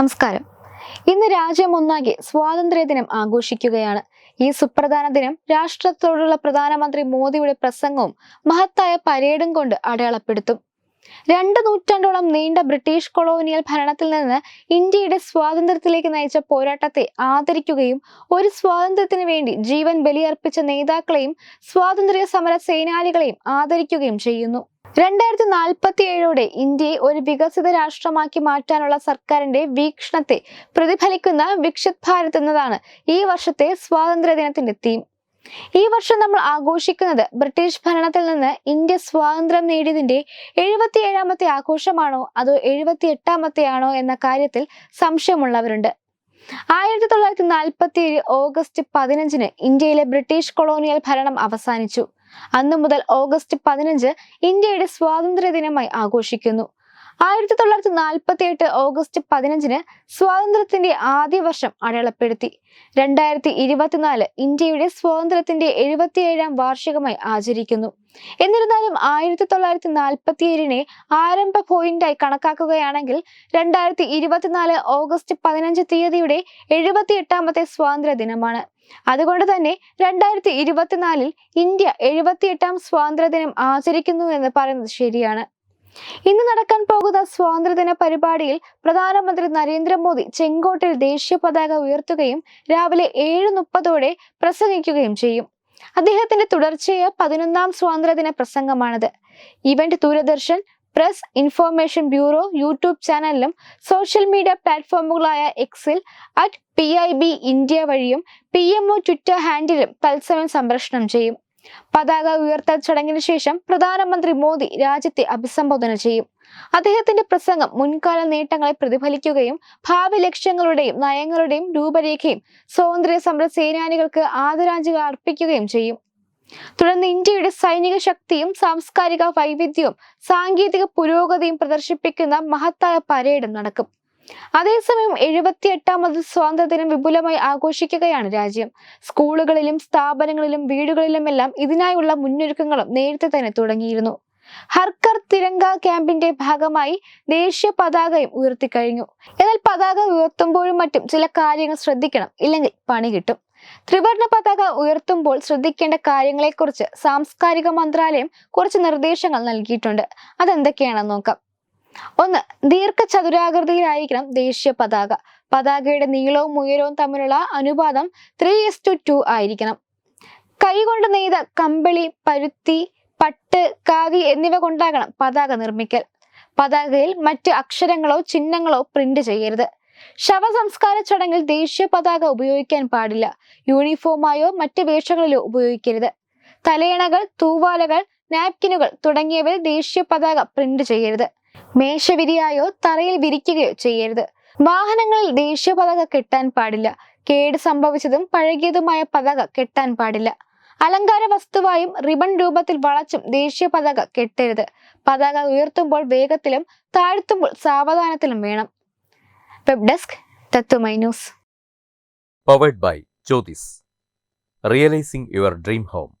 നമസ്കാരം. ഇന്ന് രാജ്യം ഒന്നാകെ സ്വാതന്ത്ര്യ ദിനം ആഘോഷിക്കുകയാണ്. ഈ സുപ്രധാന ദിനം രാഷ്ട്രത്തോടുള്ള പ്രധാനമന്ത്രി മോദിയുടെ പ്രസംഗവും മഹത്തായ പരേഡും കൊണ്ട് അടയാളപ്പെടുത്തും. രണ്ട് നൂറ്റാണ്ടോളം നീണ്ട ബ്രിട്ടീഷ് കൊളോണിയൽ ഭരണത്തിൽ നിന്ന് ഇന്ത്യയുടെ സ്വാതന്ത്ര്യത്തിലേക്ക് നയിച്ച പോരാട്ടത്തെ ആദരിക്കുകയും ഒരു സ്വാതന്ത്ര്യത്തിന് വേണ്ടി ജീവൻ ബലിയർപ്പിച്ച നേതാക്കളെയും സ്വാതന്ത്ര്യ സമര സേനാനികളെയും ആദരിക്കുകയും ചെയ്യുന്നു. രണ്ടായിരത്തി നാൽപ്പത്തി ഏഴോടെ ഇന്ത്യയെ ഒരു വികസിത രാഷ്ട്രമാക്കി മാറ്റാനുള്ള സർക്കാരിന്റെ വീക്ഷണത്തെ പ്രതിഫലിക്കുന്ന വിക്ഷിത് ഭാരത് എന്നതാണ് ഈ വർഷത്തെ സ്വാതന്ത്ര്യദിനത്തിന്റെ തീം ഈ വർഷം നമ്മൾ ആഘോഷിക്കുന്നത് ബ്രിട്ടീഷ് ഭരണത്തിൽ നിന്ന് ഇന്ത്യ സ്വാതന്ത്ര്യം നേടിയതിന്റെ എഴുപത്തിയേഴാമത്തെ ആഘോഷമാണോ അതോ എഴുപത്തി എട്ടാമത്തെ ആണോ എന്ന കാര്യത്തിൽ സംശയമുള്ളവരുണ്ട്. ആയിരത്തി തൊള്ളായിരത്തി നാൽപ്പത്തി ഏഴ് ഓഗസ്റ്റ് പതിനഞ്ചിന് ഇന്ത്യയിലെ ബ്രിട്ടീഷ് കൊളോണിയൽ ഭരണം അവസാനിച്ചു. അന്നു മുതൽ ഓഗസ്റ്റ് പതിനഞ്ച് ഇന്ത്യയുടെ സ്വാതന്ത്ര്യ ദിനമായി ആഘോഷിക്കുന്നു. ആയിരത്തി തൊള്ളായിരത്തി നാൽപ്പത്തി എട്ട് ഓഗസ്റ്റ് പതിനഞ്ചിന് സ്വാതന്ത്ര്യത്തിന്റെ ആദ്യ വർഷം അടയാളപ്പെടുത്തി. രണ്ടായിരത്തി ഇരുപത്തിനാല് ഇന്ത്യയുടെ സ്വാതന്ത്ര്യത്തിന്റെ എഴുപത്തിയേഴാം വാർഷികമായി ആചരിക്കുന്നു. എന്നിരുന്നാലും ആയിരത്തി തൊള്ളായിരത്തി നാൽപ്പത്തി ഏഴിനെ ആരംഭ പോയിന്റായി കണക്കാക്കുകയാണെങ്കിൽ രണ്ടായിരത്തി ഇരുപത്തിനാല് ഓഗസ്റ്റ് പതിനഞ്ച് തീയതിയുടെ എഴുപത്തി എട്ടാമത്തെ സ്വാതന്ത്ര്യ ദിനമാണ്. അതുകൊണ്ട് തന്നെ രണ്ടായിരത്തി ഇരുപത്തിനാലിൽ ഇന്ത്യ എഴുപത്തിയെട്ടാം സ്വാതന്ത്ര്യ ദിനം ആചരിക്കുന്നു എന്ന് പറയുന്നത് ശരിയാണ്. ഇന്ന് നടക്കാൻ പോകുന്ന സ്വാതന്ത്ര്യദിന പരിപാടിയിൽ പ്രധാനമന്ത്രി നരേന്ദ്രമോദി ചെങ്കോട്ടിൽ ദേശീയ പതാക ഉയർത്തുകയും രാവിലെ ഏഴ് മുപ്പതോടെ പ്രസംഗിക്കുകയും ചെയ്യും. അദ്ദേഹത്തിന്റെ തുടർച്ചയായ പതിനൊന്നാം സ്വാതന്ത്ര്യദിന പ്രസംഗമാണിത്. Event Doordarshan press information bureau YouTube ചാനലിലും സോഷ്യൽ മീഡിയ പ്ലാറ്റ്ഫോമുകളായ എക്സിൽ at P I B India വഴിയും പി എംഒ ട്വിറ്റർ ഹാൻഡിലും തത്സമയം സംപ്രേഷണം ചെയ്യും. പതാക ഉയർത്തൽ ചടങ്ങിന് ശേഷം പ്രധാനമന്ത്രി മോദി രാജ്യത്തെ അഭിസംബോധന ചെയ്യും. അദ്ദേഹത്തിന്റെ പ്രസംഗം മുൻകാല നേട്ടങ്ങളെ പ്രതിഫലിക്കുകയും ഭാവി ലക്ഷ്യങ്ങളുടെയും നയങ്ങളുടെയും രൂപരേഖയും സ്വാതന്ത്ര്യ സമര സേനാനികൾക്ക് ആദരാഞ്ജലികൾ അർപ്പിക്കുകയും ചെയ്യും. തുടർന്ന് ഇന്ത്യയുടെ സൈനിക ശക്തിയും സാംസ്കാരിക വൈവിധ്യവും സാങ്കേതിക പുരോഗതിയും പ്രദർശിപ്പിക്കുന്ന മഹത്തായ പരേഡും നടക്കും. അതേസമയം എഴുപത്തി എട്ടാമത് സ്വാതന്ത്ര്യദിനം വിപുലമായി ആഘോഷിക്കുകയാണ് രാജ്യം. സ്കൂളുകളിലും സ്ഥാപനങ്ങളിലും വീടുകളിലുമെല്ലാം ഇതിനായുള്ള മുന്നൊരുക്കങ്ങളും നേരത്തെ തന്നെ തുടങ്ങിയിരുന്നു. ഹർക്കർ തിരങ്ക ക്യാമ്പിന്റെ ഭാഗമായി ദേശീയ പതാകയും ഉയർത്തിക്കഴിഞ്ഞു. എന്നാൽ പതാക ഉയർത്തുമ്പോഴും മറ്റും ചില കാര്യങ്ങൾ ശ്രദ്ധിക്കണം ഇല്ലെങ്കിൽ പണി കിട്ടും. ത്രിവർണ പതാക ഉയർത്തുമ്പോൾ ശ്രദ്ധിക്കേണ്ട കാര്യങ്ങളെക്കുറിച്ച് സാംസ്കാരിക മന്ത്രാലയം കുറച്ച് നിർദ്ദേശങ്ങൾ നൽകിയിട്ടുണ്ട്. അതെന്തൊക്കെയാണെന്ന് നോക്കാം. ഒന്ന് ദീർഘചതുരാകൃതിയിലായിരിക്കണം ദേശീയ പതാക. പതാകയുടെ നീളവും ഉയരവും തമ്മിലുള്ള അനുപാതം ത്രീ എസ് ടു ടു ആയിരിക്കണം. കൈകൊണ്ട് നെയ്ത കമ്പിളി പരുത്തി പട്ട് കാവി എന്നിവ കൊണ്ടാകണം പതാക നിർമ്മിക്കൽ. പതാകയിൽ മറ്റ് അക്ഷരങ്ങളോ ചിഹ്നങ്ങളോ പ്രിന്റ് ചെയ്യരുത്. ശവസംസ്കാര ചടങ്ങിൽ ദേശീയ പതാക ഉപയോഗിക്കാൻ പാടില്ല. യൂണിഫോമായോ മറ്റ് വേഷങ്ങളിലോ ഉപയോഗിക്കരുത്. തലയണകൾ തൂവാലകൾ നാപ്കിനുകൾ തുടങ്ങിയവയിൽ ദേശീയ പതാക പ്രിന്റ് ചെയ്യരുത്. മേശവിരിയായോ തറയിൽ വിരിക്കുകയോ ചെയ്യരുത്. വാഹനങ്ങളിൽ ദേശീയ പതാക കെട്ടാൻ പാടില്ല. കേട് സംഭവിച്ചതും പഴകിയതുമായ പതാക കെട്ടാൻ പാടില്ല. അലങ്കാര വസ്തുവായും റിബൺ രൂപത്തിൽ വളച്ചും ദേശീയ പതാക കെട്ടരുത്. പതാക ഉയർത്തുമ്പോൾ വേഗത്തിലും താഴ്ത്തുമ്പോൾ സാവധാനത്തിലും വേണം. Web desk Tatwamayi news. Powered by Jyothis. Realising your dream home.